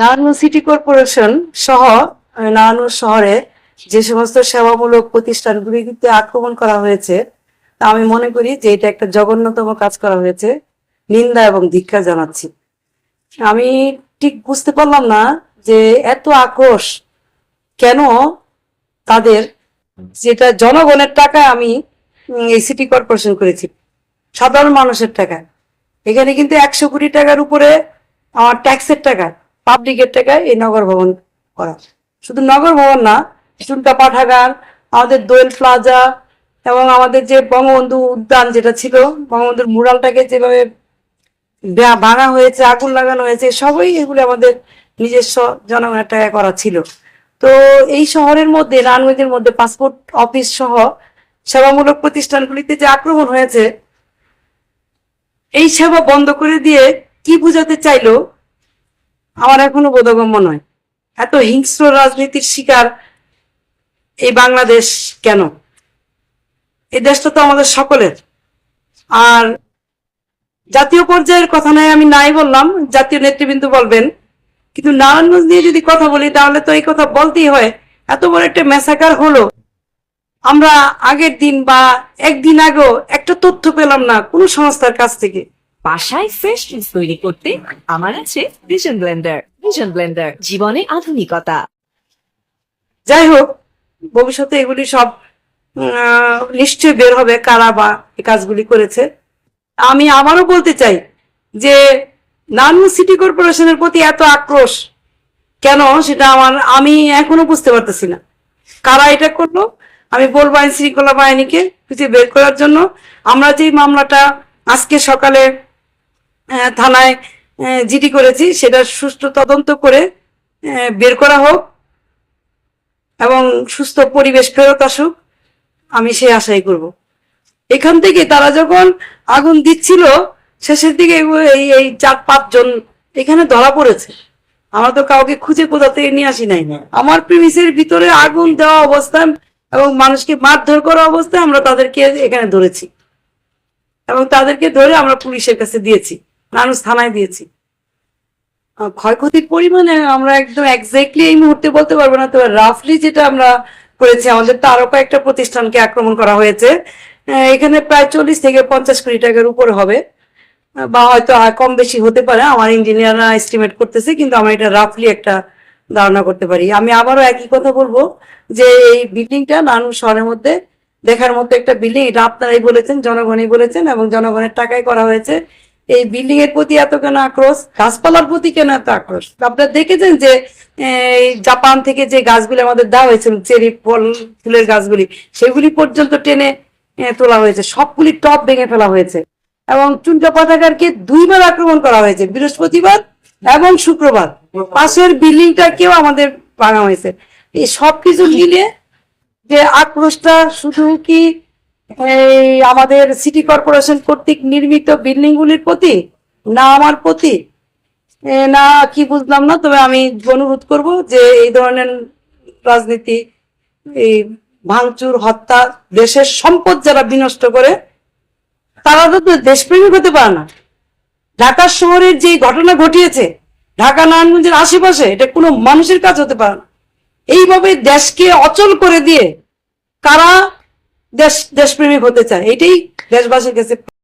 Narayanganj city corporation সহ নারায়ণগঞ্জ শহরে যে সমস্ত সেবামূলক প্রতিষ্ঠানগুলিতে আক্রমণ করা হয়েছে, তা আমি মনে করি যে এটা একটা জঘন্যতম কাজ করা হয়েছে। নিন্দা এবং ধিক্ষা জানাচ্ছি। আমি ঠিক বুঝতে পারলাম না যে এত আক্রোশ কেন তাদের যেটা জনগণের টাকায় আমি এই সিটি কর্পোরেশন করেছি, সাধারণ মানুষের টাকায়। এখানে কিন্তু একশো কোটি টাকার উপরে আমার ট্যাক্সের টাকা। পাবলিকের টাকায় এই নগর ভবন করা। শুধু নগর ভবন না চুনকা পাঠাগার, আমাদের দোয়েল প্লাজা এবং আমাদের যে বঙ্গবন্ধু উদ্যান যেটা ছিল, বঙ্গবন্ধুর মুরালটাকে যেভাবে ভাঙা হয়েছে, আগুন লাগানো হয়েছে, সবই এগুলো আমাদের নিজস্ব জনগণের টাকায় করা ছিল। তো এই শহরের মধ্যে রানওয়েজের মধ্যে পাসপোর্ট অফিস সহ সেবামূলক প্রতিষ্ঠানগুলিতে যে আক্রমণ হয়েছে, এই সেবা বন্ধ করে দিয়ে কি বোঝাতে চাইলো আমার এখনও বোধগম্য নয়। এত হিংস্র রাজনীতির শিকার এই বাংলাদেশ কেন? এই দেশটা তো আমাদের সকলের। আর জাতীয় পর্যায়ের কথা নয় আমি নাই বললাম, জাতীয় নেতৃবৃন্দ বলবেন। কিন্তু নারায়ণগঞ্জ নিয়ে যদি কথা বলি, তাহলে তো এই কথা বলতেই হয়। এত বড় একটা মেসাকার হলো। আমরা আগের দিন বা একদিন আগেও একটা তথ্য পেলাম না কোনো সংস্থার কাছ থেকে। বাসায় ফ্রেশ জুস তৈরি করতে আমার আছে ভিশন ব্লেন্ডার ভিশন ব্লেন্ডার জীবনে আধুনিকতা। যাই হোক, ভবিষ্যতে এগুলি সব নিশ্চয়ই বের হবে কারা বা এই কাজগুলি করেছে। আমি আবারও বলতে চাই যে নারায়ণ সিটি কর্পোরেশনের প্রতি এত আক্রোশ, কেন সেটা আমার, আমি এখনও বুঝতে পারতেছি না। কারা এটা করল? আমি বলব আইন শৃঙ্খলা বাহিনীকে খুঁজে বের করার জন্য। আমরা যেই মামলাটা আজকে সকালে থানায় জিডি করেছি, সেটা সুষ্ঠু তদন্ত করে বের করা হোক এবং সুস্থ পরিবেশ ফেরত আসুক, আমি সেই আশাই করব। এখান থেকে তারা যখন আগুন দিচ্ছিল, শেষের দিকে এই এই চার, পাঁচজন এখানে ধরা পড়েছে। আমরা তো কাউকে খুঁজে কোথা থেকে নিয়ে আসি নাই। আমার প্রিমিসের ভিতরে আগুন দেওয়া অবস্থায় এবং মানুষকে মারধর করা অবস্থায় আমরা তাদেরকে এখানে ধরেছি। এবং তাদেরকে ধরে আমরা পুলিশের কাছে দিয়েছি। মানুষ থানায় দিয়েছি। ক্ষয়ক্ষতির পরিমাণে আমরা একদম এক্স্যাক্টলি এই মুহূর্তে বলতে পারব না, তবে রাফলি যেটা আমরা করেছি, আমাদের তারকা একটা প্রতিষ্ঠানকে আক্রমণ করা হয়েছে। এখানে প্রায় চল্লিশ থেকে পঞ্চাশ কোটি টাকার উপর হবে। বা হয়তো কম বেশি হতে পারে, আমার ইঞ্জিনিয়াররা এস্টিমেট করতেছে, কিন্তু আমরা এটা রাফলি একটা ধারণা করতে পারি। আমি আবারও একই কথা বলব যে এই বিল্ডিংটা নানু শহরের মধ্যে দেখার মতো একটা বিল্ডিং এটা আপনারাই বলেছেন, জনগণই বলেছেন, এবং জনগণের টাকায় করা হয়েছে। এই বিল্ডিং এর প্রতি এত কেন আক্রোশ? গাছপালার প্রতি কেন এত আক্রোশ? আপনারা দেখেছেন যে জাপান থেকে যে গাছগুলি আমাদের দেওয়া হয়েছিল চেরি, ফল, ফুলের গাছগুলি, সেগুলি পর্যন্ত টেনে তোলা হয়েছে। সবগুলি টপ ভেঙে ফেলা হয়েছে। এবং চুনকা পাতাকারকে দুইবার আক্রমণ করা হয়েছে, বৃহস্পতিবার এবং শুক্রবার। পাশের বিল্ডিংটাকেও আমাদের ভাঙা হয়েছে। এই সবকিছু মিলে যে আক্রোশটা শুধু কি এই আমাদের সিটি কর্পোরেশন কর্তৃক নির্মিত বিল্ডিং গুলির প্রতি, না আমার প্রতি না, কি বুঝলাম না, তবে আমি অনুরোধ করব যে এই ধরনের রাজনীতি, এই ভাঙচুর, হত্যা, দেশের সম্পদ যারা বিনষ্ট করে, তারা তো দেশপ্রেমিক হতে পারে না। ঢাকা শহরের যে ঘটনা ঘটিয়েছে, ঢাকা নারায়ণগঞ্জের আশেপাশে, এটা কোনো মানুষের কাজ হতে পারে না। এইভাবে দেশকে অচল করে দিয়ে কারা দেশ দেশপ্রেমিক হতে চায়। এটাই দেশবাসীর কাছে